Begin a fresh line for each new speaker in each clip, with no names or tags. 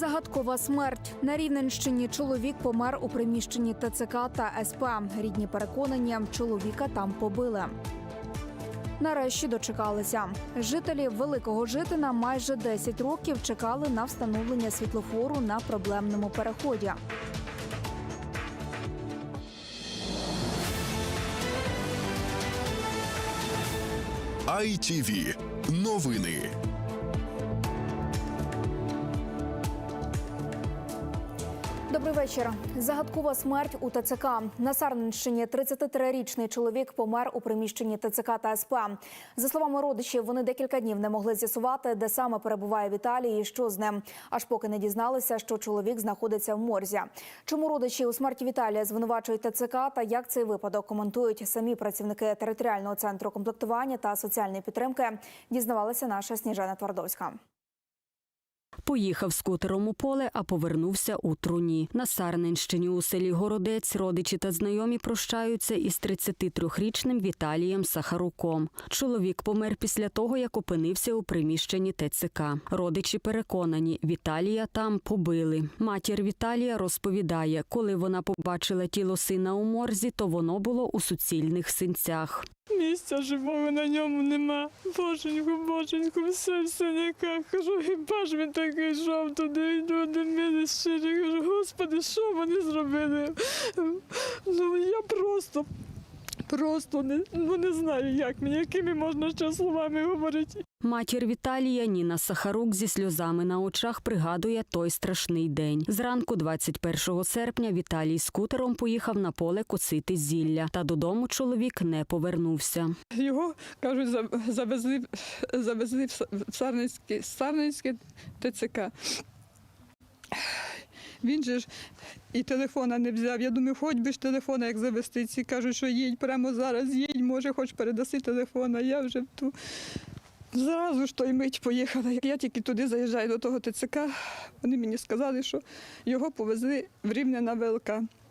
Загадкова смерть на Рівненщині. Чоловік помер у приміщенні ТЦК та СП. Рідні переконані, чоловіка там побили. Нарешті дочекалися. Жителі Великого Житина майже 10 років чекали на встановлення світлофору на проблемному переході.
ITV. Новини.
Добрий вечір. Загадкова смерть у ТЦК. На Сарненщині 33-річний чоловік помер у приміщенні ТЦК та СП. За словами родичів, вони декілька днів не могли з'ясувати, де саме перебуває Віталій і що з ним. Аж поки не дізналися, що чоловік знаходиться в морзі. Чому родичі у смерті Віталія звинувачують ТЦК та як цей випадок коментують самі працівники територіального центру комплектування та соціальної підтримки, дізнавалася наша Сніжана Твардовська.
Поїхав скутером у поле, а повернувся у труні. На Сарненщині у селі Городець родичі та знайомі прощаються із 33-річним Віталієм Сахаруком. Чоловік помер після того, як опинився у приміщенні ТЦК. Родичі переконані, Віталія там побили. Матір Віталія розповідає, коли вона побачила тіло сина у морзі, то воно було у суцільних синцях.
Місця живого на ньому нема. Боженьку, боженьку, все в синяках. Кажу, хіба ж він такий йшов туди, і люди мене щирі. Кажу, господи, що вони зробили? Ну я просто, просто не, ну, не знаю, як мені, якими можна ще словами говорити.
Матір Віталія Ніна Сахарук зі сльозами на очах пригадує той страшний день. Зранку, 21 серпня, Віталій скутером поїхав на поле косити зілля. Та додому чоловік не повернувся.
Його, кажуть, завезли, завезли в Са- в Сарненське, Сарненське ТЦК. Він же ж і телефона не взяв. Я думаю, хоч би ж телефона як завести. Ці кажуть, що їдь прямо зараз, їдь, може, хоч передаси телефон, а я вже в ту. Зразу ж той мить поїхала. Я тільки туди заїжджаю до того ТЦК. Вони мені сказали, що його повезли в Рівне на ВЛК.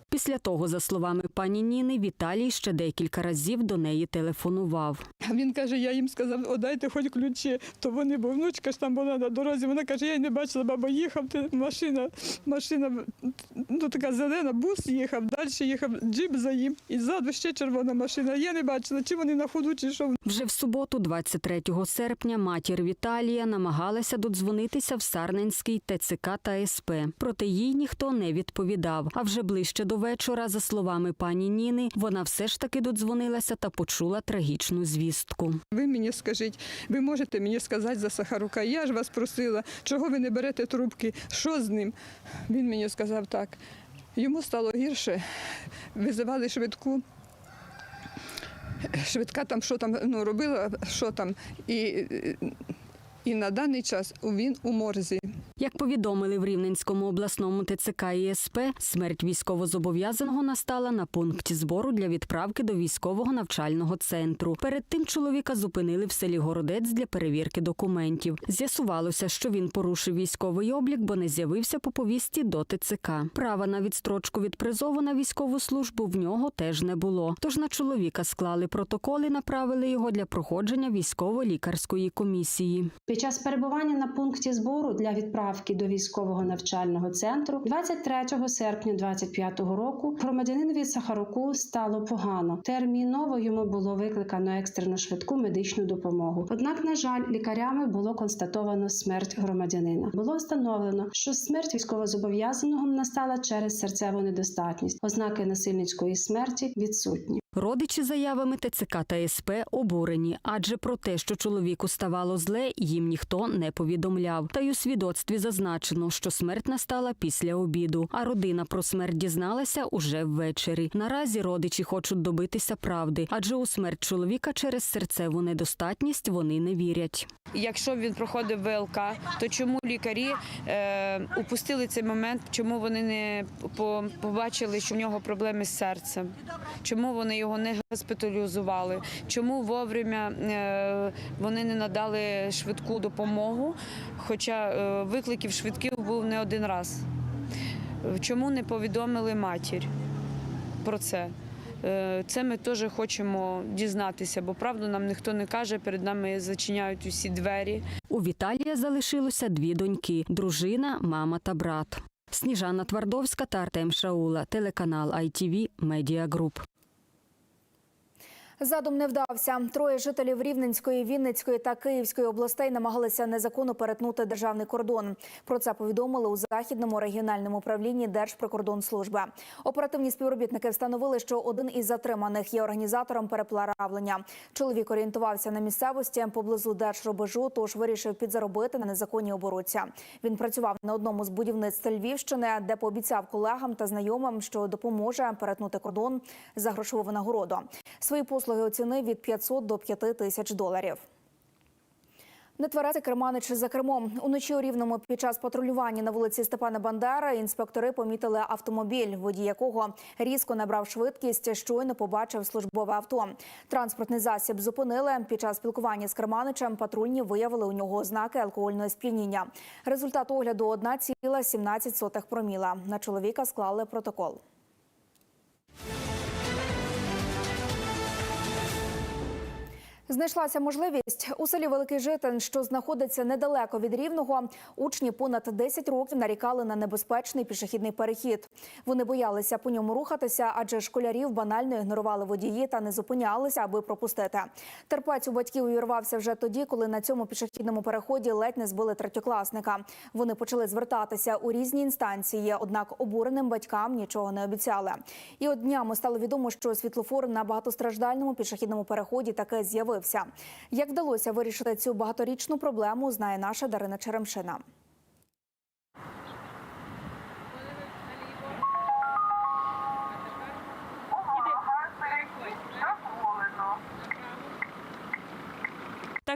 Після того, за словами пані Ніни, Віталій ще декілька разів до неї телефонував.
Він каже, я їм сказав, о, дайте хоч ключі. То вони, бо внучка ж там була на дорозі. Вона каже, я не бачила, баба їхав, машина, машина, ну така зелена, бус їхав, далі їхав джип за їм, і ззаду ще червона машина. Я не бачила, чи вони на ходу, чи що.
Вже в суботу, 23 серпня, матір Віталія намагалася додзвонитися в Сарненський ТЦК та СП. Проте їй ніхто не відповідав. А вже ближче до вечора, за словами пані Ніни, вона все ж таки додзвонилася та почула трагічну звістку.
Ви мені скажіть, ви можете мені сказати за Сахарука? Я ж вас просила, чого ви не берете трубки? Що з ним? Він мені сказав так. Йому стало гірше, визивали швидку. Швидка там що там ну, робила, що там, і, і на даний час він у морзі.
Як повідомили в Рівненському обласному ТЦК і СП, смерть військовозобов'язаного настала на пункті збору для відправки до військового навчального центру. Перед тим чоловіка зупинили в селі Городець для перевірки документів. З'ясувалося, що він порушив військовий облік, бо не з'явився по повісті до ТЦК. Права на відстрочку від призову на військову службу в нього теж не було. Тож на чоловіка склали протокол і направили його для проходження військово-лікарської комісії.
Під час перебування на пункті збору для відправки до військового навчального центру 23 серпня 2025 року громадянинові Сахаруку стало погано. Терміново йому було викликано екстрену швидку медичну допомогу. Однак, на жаль, лікарями було констатовано смерть громадянина. Було встановлено, що смерть військовозобов'язаного настала через серцеву недостатність. Ознаки насильницької смерті відсутні.
Родичі заявами ТЦК та СП обурені, адже про те, що чоловіку ставало зле, їм ніхто не повідомляв. Та й у свідоцтві зазначено, що смерть настала після обіду, а родина про смерть дізналася уже ввечері. Наразі родичі хочуть добитися правди, адже у смерть чоловіка через серцеву недостатність вони не вірять.
Якщо він проходив ВЛК, то чому лікарі е, упустили цей момент? Чому вони не побачили, що в нього проблеми з серцем? Чому вони його не госпіталізували? Чому вовремя е, вони не надали швидку допомогу? Хоча е, викликів швидків був не один раз. Чому не повідомили матір про це? Е, Це ми теж хочемо дізнатися, бо правду нам ніхто не каже. Перед нами зачиняють усі двері.
У Віталія залишилося дві доньки: дружина, мама та брат. Сніжана Твардовська та Артем Шаула, телеканал ITV Media Group.
Задум не вдався. Троє жителів Рівненської, Вінницької та Київської областей намагалися незаконно перетнути державний кордон. Про це повідомили у західному регіональному управлінні Держприкордонслужби. Оперативні співробітники встановили, що один із затриманих є організатором переплавлення. Чоловік орієнтувався на місцевості поблизу держрубежу, тож вирішив підзаробити на незаконній оборудці. Він працював на одному з будівництв Львівщини, де пообіцяв колегам та знайомим, що допоможе перетнути кордон за грошову винагороду. Свої послуги оцінив від 500 до 5 тисяч доларів. Нетверезий керманич за кермом. Уночі у Рівному під час патрулювання на вулиці Степана Бандера інспектори помітили автомобіль, водій якого різко набрав швидкість, щойно побачив службове авто. Транспортний засіб зупинили. Під час спілкування з керманичем патрульні виявили у нього ознаки алкогольного сп'яніння. Результат огляду 1,17 проміла. На чоловіка склали протокол. Знайшлася можливість у селі Великий Житин, що знаходиться недалеко від рівного. Учні понад 10 років нарікали на небезпечний пішохідний перехід. Вони боялися по ньому рухатися, адже школярів банально ігнорували водії та не зупинялися, аби пропустити. Терпець у батьків увірвався вже тоді, коли на цьому пішохідному переході ледь не збили третьокласника. Вони почали звертатися у різні інстанції, однак обуреним батькам нічого не обіцяли. І от днями стало відомо, що світлофор на багатостраждальному пішохідному переході таке з'явився. Як вдалося вирішити цю багаторічну проблему, знає наша Дарина Черемшина.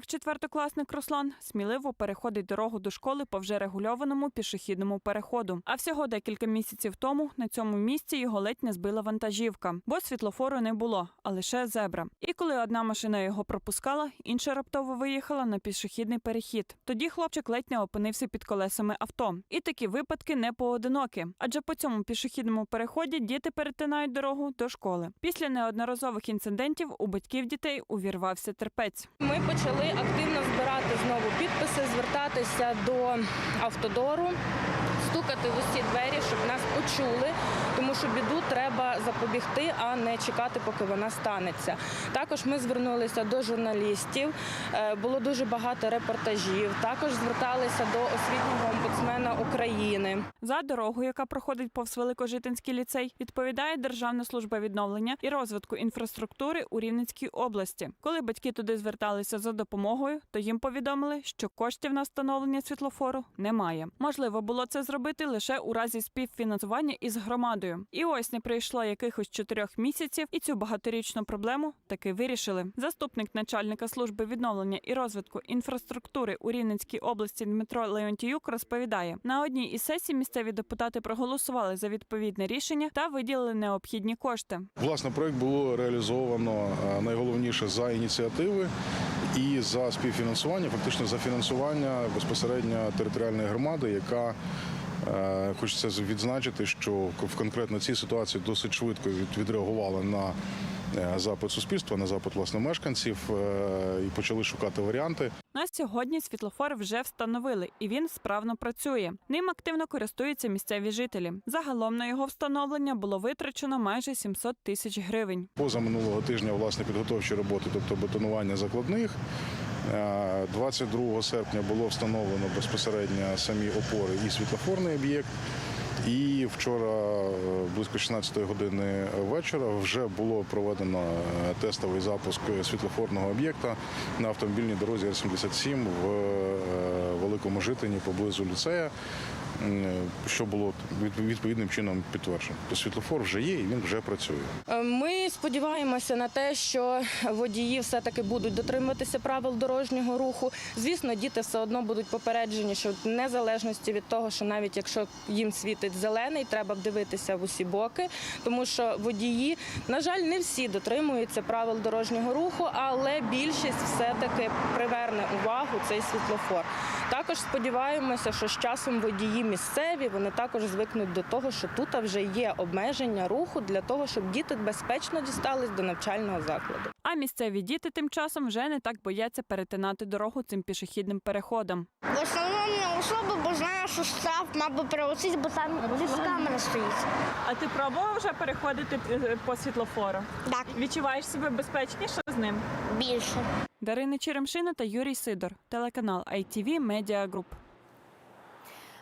Так, четвертокласник Руслан сміливо переходить дорогу до школи по вже регульованому пішохідному переходу. А всього декілька місяців тому на цьому місці його ледь не збила вантажівка, бо світлофору не було, а лише зебра. І коли одна машина його пропускала, інша раптово виїхала на пішохідний перехід. Тоді хлопчик ледь не опинився під колесами авто. І такі випадки не поодинокі, адже по цьому пішохідному переході діти перетинають дорогу до школи. Після неодноразових інцидентів у батьків дітей увірвався терпець.
Ми почали активно збирати знову підписи, звертатися до автодору, стукати в усі двері, щоб нас почули, що біду треба запобігти, а не чекати, поки вона станеться. Також ми звернулися до журналістів, е, було дуже багато репортажів. Також зверталися до освітнього омбудсмена України.
За дорогу, яка проходить повз Великожитинський ліцей, відповідає Державна служба відновлення і розвитку інфраструктури у Рівненській області. Коли батьки туди зверталися за допомогою, то їм повідомили, що коштів на встановлення світлофору немає. Можливо, було це зробити лише у разі співфінансування із громадою. І ось не пройшло якихось чотирьох місяців, і цю багаторічну проблему таки вирішили. Заступник начальника служби відновлення і розвитку інфраструктури у Рівненській області Дмитро Леонтіюк розповідає: на одній із сесій місцеві депутати проголосували за відповідне рішення та виділили необхідні кошти.
Власне, проект було реалізовано е, найголовніше за ініціативи і за співфінансування, фактично за фінансування безпосередньо територіальної громади, яка хочеться відзначити, що в конкретно цій ситуації досить швидко від- відреагувала на е, запит суспільства, на запит власне мешканців е, і почали шукати варіанти.
На сьогодні світлофор вже встановили, і він справно працює. Ним активно користуються місцеві жителі. Загалом на його встановлення було витрачено майже 700 тисяч гривень.
Поза минулого тижня власне підготовчі роботи, тобто бетонування закладних. Е, 22 серпня було встановлено безпосередньо самі опори і світлофорний об'єкт. І вчора, е, близько 16 години вечора, вже було проведено е, тестовий запуск світлофорного об'єкта на автомобільній дорозі Р-77 в е, Великому Житині поблизу ліцея, що було відп- відповідним чином підтверджено. Тобто світлофор вже є і він вже працює.
Е, Ми сподіваємося на те, що водії все-таки будуть дотримуватися правил дорожнього руху. Звісно, діти все одно будуть попереджені, що в незалежності від того, що навіть якщо їм світить зелений, треба б дивитися в усі боки, тому що водії, на жаль, не всі дотримуються правил дорожнього руху, але більшість все-таки приверне увагу цей світлофор. Також сподіваємося, що з часом водії місцеві вони також звикнуть до того, що тут вже є обмеження руху для того, щоб діти безпечно дістались до навчального закладу.
А місцеві діти тим часом вже не так бояться перетинати дорогу цим пішохідним переходом.
В основному не особо, бо знаю, що штраф мав би прилетіти, бо там камера стоїть.
А ти пробував вже переходити е, по світлофору?
Так,
Відчуваєш себе безпечніше з ним?
більше.
Дарина Черемшина та Юрій Сидор, телеканал ITV Media Group.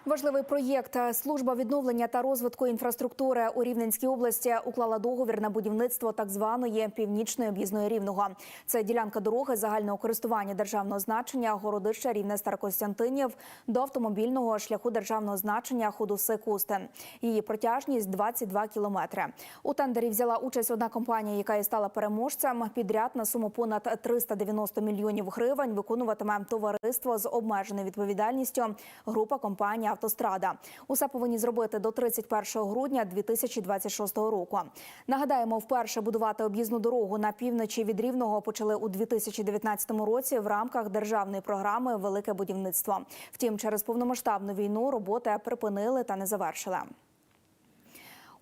Важливий проєкт служба відновлення та розвитку інфраструктури у Рівненській області уклала договір на будівництво так званої північної об'їзної рівного. Це ділянка дороги загального користування державного значення городища рівне Старокостянтинів до автомобільного шляху державного значення Ходуси Кусти. Її протяжність 22 кілометри. У тендері взяла участь одна компанія, яка і стала переможцем. Підряд на суму понад 390 мільйонів гривень виконуватиме товариство з обмеженою відповідальністю. Група компанії Автострада. Усе повинні зробити до 31 грудня 2026 року. Нагадаємо, вперше будувати об'їзну дорогу на півночі від Рівного почали у 2019 році в рамках державної програми Велике будівництво. Втім, через повномасштабну війну роботи припинили та не завершили.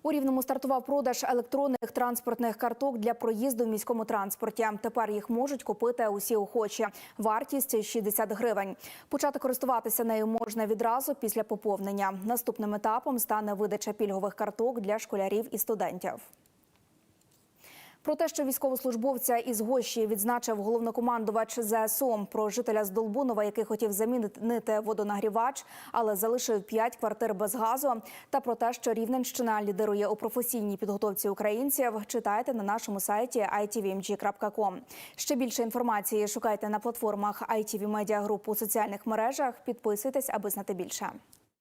У Рівному стартував продаж електронних транспортних карток для проїзду в міському транспорті. Тепер їх можуть купити усі охочі. Вартість 60 гривень. Почати користуватися нею можна відразу після поповнення. Наступним етапом стане видача пільгових карток для школярів і студентів. Про те, що військовослужбовця із Гощі відзначив головнокомандувач ЗСУ про жителя з Долбунова, який хотів замінити водонагрівач, але залишив п'ять квартир без газу. Та про те, що Рівненщина лідирує у професійній підготовці українців, читайте на нашому сайті itvmg.com. Ще більше інформації шукайте на платформах ITV Media Group у соціальних мережах. Підписуйтесь, аби знати більше.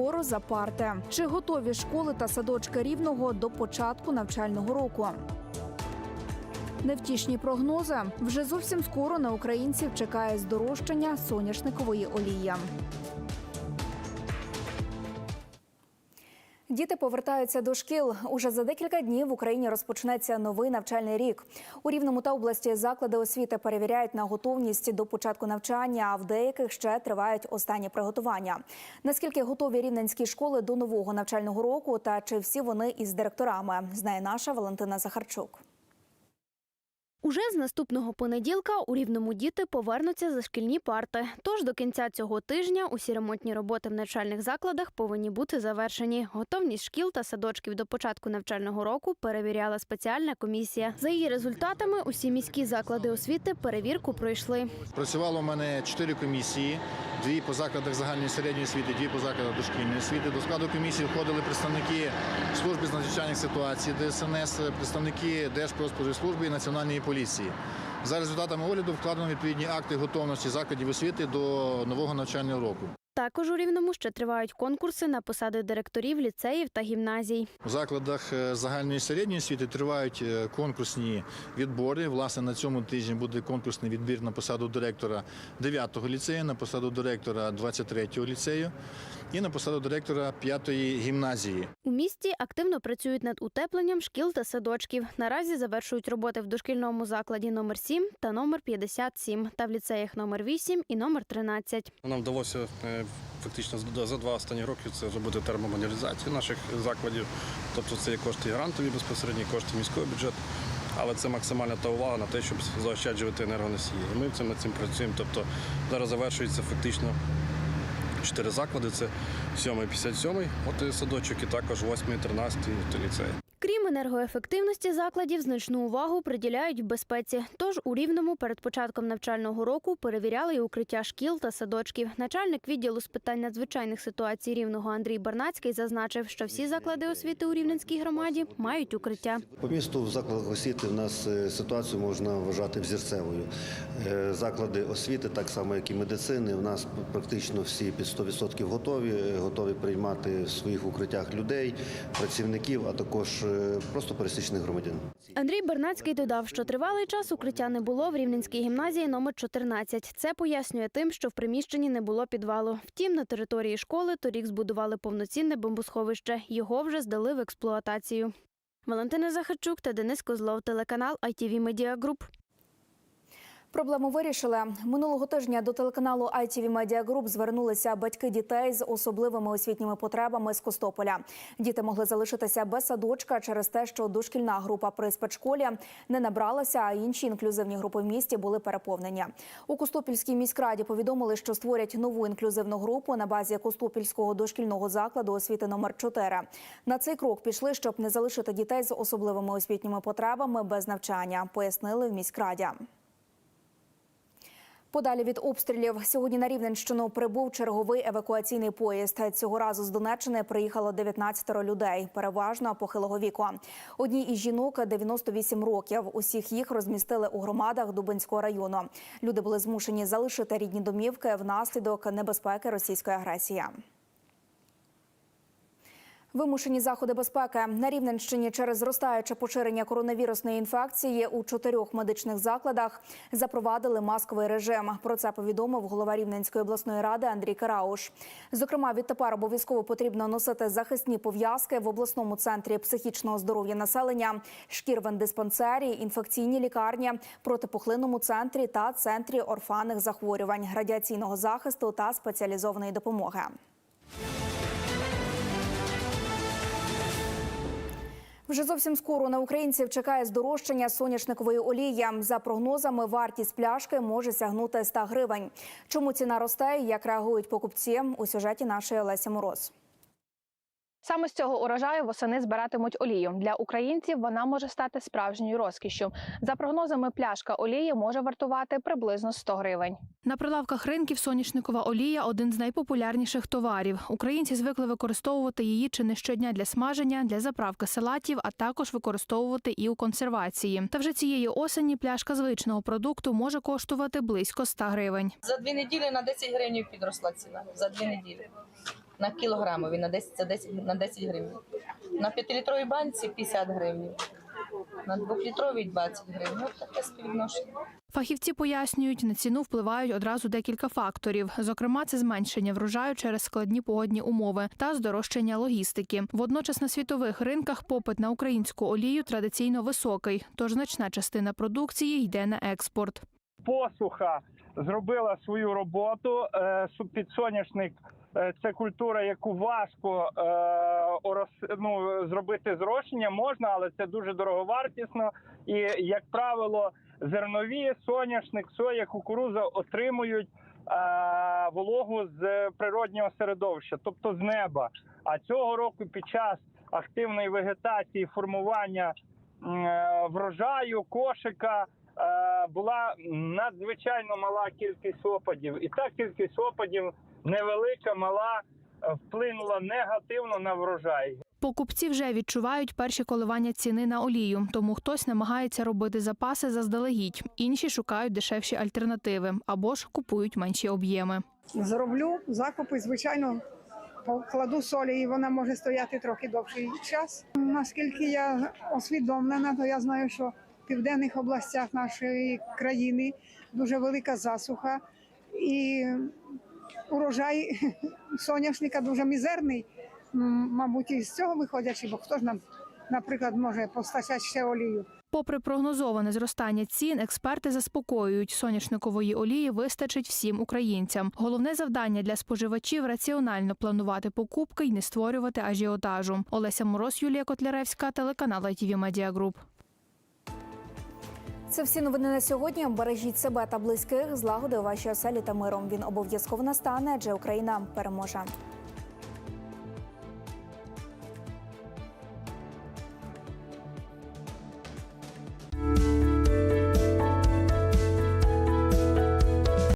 Скоро за парти. Чи готові школи та садочки рівного до початку навчального року? Невтішні прогнози вже зовсім скоро на українців чекає здорожчання соняшникової олії. Діти повертаються до шкіл. Уже за декілька днів в Україні розпочнеться новий навчальний рік. У рівному та області заклади освіти перевіряють на готовність до початку навчання, а в деяких ще тривають останні приготування. Наскільки готові рівненські школи до нового навчального року, та чи всі вони із директорами, знає наша Валентина Захарчук.
Уже з наступного понеділка у рівному діти повернуться за шкільні парти. Тож до кінця цього тижня усі ремонтні роботи в навчальних закладах повинні бути завершені. Готовність шкіл та садочків до початку навчального року перевіряла спеціальна комісія. За її результатами, усі міські заклади освіти перевірку пройшли.
Працювало у мене чотири комісії: дві по закладах загальної середньої освіти, дві по закладах дошкільної освіти. До складу комісії входили представники служби з надзвичайних ситуацій, ДСНС, представники Держпродспоживслужби і Національної. За результатами огляду вкладено відповідні акти готовності закладів освіти до нового навчального року.
Також у рівному ще тривають конкурси на посади директорів ліцеїв та гімназій.
У закладах е, загальної середньої освіти тривають е, конкурсні відбори. Власне, на цьому тижні буде конкурсний відбір на посаду директора 9-го ліцею, на посаду директора 23-го ліцею і на посаду директора 5-ї гімназії.
У місті активно працюють над утепленням шкіл та садочків. Наразі завершують роботи в дошкільному закладі номер 7 та номер 57 та в ліцеях номер 8 і номер 13.
Нам вдалося е, фактично за- два останні роки це зробити термомодернізацію наших закладів. Тобто це є кошти грантові безпосередні, кошти міського бюджету. Але це максимальна та увага на те, щоб заощаджувати енергоносії. І ми цим над цим працюємо. Тобто зараз завершується фактично чотири заклади: це 7 57 от і садочок, і також 8 13 то ліцей.
Крім енергоефективності закладів значну увагу приділяють безпеці. Тож у рівному перед початком навчального року перевіряли і укриття шкіл та садочків. Начальник відділу з питань надзвичайних ситуацій рівного Андрій Барнацький зазначив, що всі заклади освіти у рівненській громаді мають укриття.
По місту в закладах освіти в нас е, ситуацію можна вважати взірцевою. Е, Заклади освіти, так само як і медицини, в нас практично всі під 100% готові, е, готові приймати в своїх укриттях людей, працівників, а також е, просто пересічних громадян.
Андрій Бернацький додав, що тривалий час укриття не було в Рівненській гімназії номер 14. Це пояснює тим, що в приміщенні не було підвалу. Втім, на території школи торік збудували повноцінне бомбосховище. Його вже здали в експлуатацію. Валентина Захарчук та Денис Козлов, телеканал ITV Media Group.
Проблему вирішили минулого тижня. До телеканалу ITV Media Group звернулися батьки дітей з особливими освітніми потребами з Костополя. Діти могли залишитися без садочка через те, що дошкільна група при спецшколі не набралася, а інші інклюзивні групи в місті були переповнені. У Костопільській міськраді повідомили, що створять нову інклюзивну групу на базі Костопільського дошкільного закладу освіти номер 4 На цей крок пішли, щоб не залишити дітей з особливими освітніми потребами без навчання, пояснили в міськраді. Подалі від обстрілів сьогодні на Рівненщину прибув черговий евакуаційний поїзд. Цього разу з Донеччини приїхало 19 людей, переважно похилого віку. Одній із жінок 98 років. Усіх їх розмістили у громадах Дубинського району. Люди були змушені залишити рідні домівки внаслідок небезпеки російської агресії. Вимушені заходи безпеки на Рівненщині через зростаюче поширення коронавірусної інфекції у чотирьох медичних закладах запровадили масковий режим. Про це повідомив голова Рівненської обласної ради Андрій Карауш. Зокрема, відтепер обов'язково потрібно носити захисні пов'язки в обласному центрі психічного здоров'я населення, шкірвендиспансері, інфекційній лікарні, протипухлинному центрі та центрі орфанних захворювань, радіаційного захисту та спеціалізованої допомоги. Вже зовсім скоро на українців чекає здорожчання соняшникової олії. За прогнозами, вартість пляшки може сягнути 100 гривень. Чому ціна росте як реагують покупці у сюжеті нашої Олесі Мороз.
Саме з цього урожаю восени збиратимуть олію. Для українців вона може стати справжньою розкішшю. За прогнозами, пляшка олії може вартувати приблизно 100 гривень.
На прилавках ринків соняшникова олія один з найпопулярніших товарів. Українці звикли використовувати її чи не щодня для смаження, для заправки салатів, а також використовувати і у консервації. Та вже цієї осені пляшка звичного продукту може коштувати близько 100 гривень.
За дві неділі на 10 гривень підросла ціна. За дві неділі. На кілограмові на 10, це 10, на 10 гривень. На 5-літровій банці 50 гривень. На 2-літровій 20 гривень. Ось таке співвідношення.
Фахівці пояснюють, на ціну впливають одразу декілька факторів. Зокрема, це зменшення врожаю через складні погодні умови та здорожчання логістики. Водночас на світових ринках попит на українську олію традиційно високий, тож значна частина продукції йде на експорт.
Посуха зробила свою роботу. Е, Підсоняшник е, це культура, яку важко е, ну, зробити зрошення можна, але це дуже дороговартісно. І, як правило, зернові, соняшник, соя, кукуруза отримують вологу з природнього середовища, тобто з неба. А цього року під час активної вегетації, формування врожаю, кошика була надзвичайно мала кількість опадів, і та кількість опадів невелика, мала е, вплинула негативно на врожай.
Покупці вже відчувають перші коливання ціни на олію, тому хтось намагається робити запаси заздалегідь, інші шукають дешевші альтернативи або ж купують менші об'єми.
Зроблю закупи, звичайно, покладу солі, і вона може стояти трохи довший час. Наскільки я освідомлена, то я знаю, що південних областях нашої країни дуже велика засуха, і урожай соняшника дуже мізерний. Мабуть, і з цього виходячи, бо хто ж нам, наприклад, може постачати ще олію.
Попри прогнозоване зростання цін, експерти заспокоюють, соняшникової олії вистачить всім українцям. Головне завдання для споживачів раціонально планувати покупки і не створювати ажіотажу. Олеся Мороз, Юлія Котляревська, телеканал ITV Media Group.
Це всі новини на сьогодні. Бережіть себе та близьких. Злагоди у вашій оселі та миром. Він обов'язково настане, адже Україна переможе.